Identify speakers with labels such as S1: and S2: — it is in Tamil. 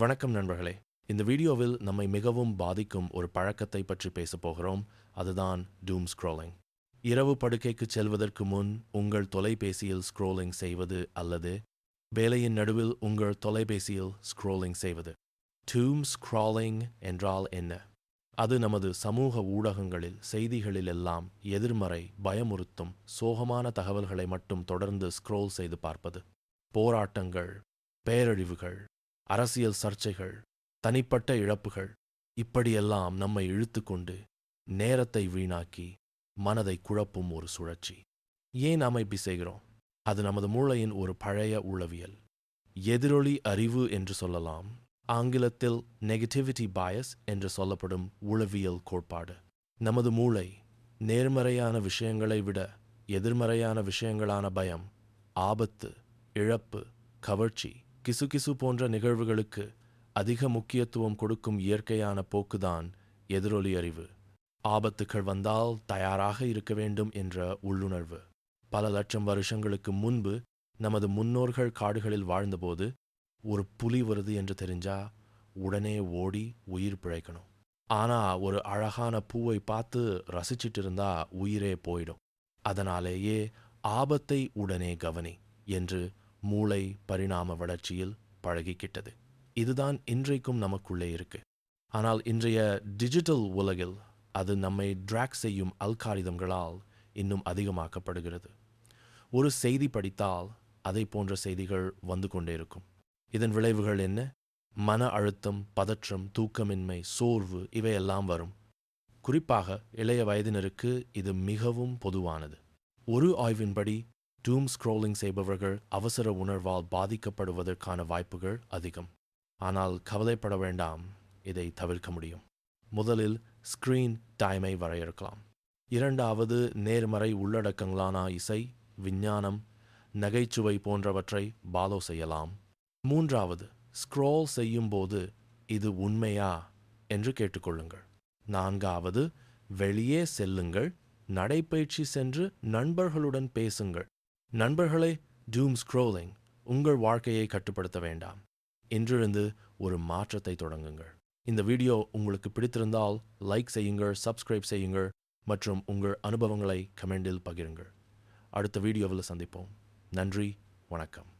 S1: வணக்கம் நண்பர்களே. இந்த வீடியோவில் நம்மை மிகவும் பாதிக்கும் ஒரு பழக்கத்தை பற்றி பேசப் போகிறோம். அதுதான் டூம் ஸ்க்ரோலிங் இரவு படுக்கைக்கு செல்வதற்கு முன் உங்கள் தொலைபேசியில் ஸ்க்ரோலிங் செய்வது அல்லது வேலையின் நடுவில் உங்கள் தொலைபேசியில் ஸ்க்ரோலிங் செய்வது. டூம் ஸ்க்ராலிங் என்றால் என்ன? அது நமது சமூக ஊடகங்களில் செய்திகளில் எல்லாம் எதிர்மறை பயமுறுத்தும் சோகமான தகவல்களை மட்டும் தொடர்ந்து ஸ்க்ரோல் செய்து பார்ப்பது. போராட்டங்கள் பேரழிவுகள் அரசியல் சர்ச்சைகள் தனிப்பட்ட இழப்புகள் இப்படியெல்லாம் நம்மை இழுத்துக்கொண்டு நேரத்தை வீணாக்கி மனதை குழப்பும் ஒரு சுழற்சி. ஏன் நாம் இப்படி செய்கிறோம்? அது நமது மூளையின் ஒரு பழைய உளவியல். எதிரொலி அறிவு என்று சொல்லலாம் ஆங்கிலத்தில் நெகட்டிவிட்டி பயஸ் என்று சொல்லப்படும் உளவியல் கோட்பாடு. நமது மூளை நேர்மறையான விஷயங்களை விட எதிர்மறையான விஷயங்களான பயம் ஆபத்து இழப்பு கவர்ச்சி கிசுகிசு போன்ற நிகழ்வுகளுக்கு அதிக முக்கியத்துவம் கொடுக்கும் இயற்கையான போக்குதான் எதிரொலி அறிவு. ஆபத்துக்கள் வந்தால் தயாராக இருக்க வேண்டும் என்ற உள்ளுணர்வு. பல லட்சம் வருஷங்களுக்கு முன்பு நமது முன்னோர்கள் காடுகளில் வாழ்ந்தபோது ஒரு புலி வருது என்று தெரிஞ்சா உடனே ஓடி உயிர் பிழைக்கணும். ஆனா ஒரு அழகான பூவை பார்த்து ரசிச்சிட்டு இருந்தா உயிரே போயிடும். அதனாலேயே ஆபத்தை உடனே கவனி என்று மூளை பரிணாம வளர்ச்சியில் பழகிக்கிட்டது. இதுதான் இன்றைக்கும் நமக்குள்ளே இருக்கு. ஆனால் இன்றைய டிஜிட்டல் உலகில் அது நம்மை ட்ராக் செய்யும் அல்காரிதம்களால் இன்னும் அதிகமாக்கப்படுகிறது. ஒரு செய்தி படித்தால் அதை போன்ற செய்திகள் வந்து கொண்டே இருக்கும். இதன் விளைவுகள் என்ன? மன அழுத்தம் பதற்றம் தூக்கமின்மை சோர்வு இவையெல்லாம் வரும். குறிப்பாக இளைய வயதினருக்கு இது மிகவும் பொதுவானது. ஒரு ஆய்வின்படி டூம் ஸ்க்ரோலிங் செய்பவர்கள் அவசர உணர்வால் பாதிக்கப்படுவதற்கான வாய்ப்புகள் அதிகம். ஆனால் கவலைப்பட வேண்டாம் இதை தவிர்க்க முடியும். முதலில் ஸ்கிரீன் டைமை வரையறுக்கலாம். இரண்டாவது நேர்மறை உள்ளடக்கங்களான இசை விஞ்ஞானம் நகைச்சுவை போன்றவற்றை பாலோ செய்யலாம். மூன்றாவது ஸ்க்ரோல் செய்யும்போது இது உண்மையா என்று கேட்டுக்கொள்ளுங்கள். நான்காவது வெளியே செல்லுங்கள் நடைப்பயிற்சி சென்று நண்பர்களுடன் பேசுங்கள். நண்பர்களே டூம் ஸ்க்ரோலிங் உங்கள் வாழ்க்கையை கட்டுப்படுத்த வேண்டாம். இன்றிருந்து ஒரு மாற்றத்தை தொடங்குங்கள். இந்த வீடியோ உங்களுக்கு பிடித்திருந்தால் லைக் செய்யுங்கள் சப்ஸ்கிரைப் செய்யுங்கள் மற்றும் உங்கள் அனுபவங்களை கமெண்டில் பகிருங்கள். அடுத்த வீடியோவில் சந்திப்போம். நன்றி வணக்கம்.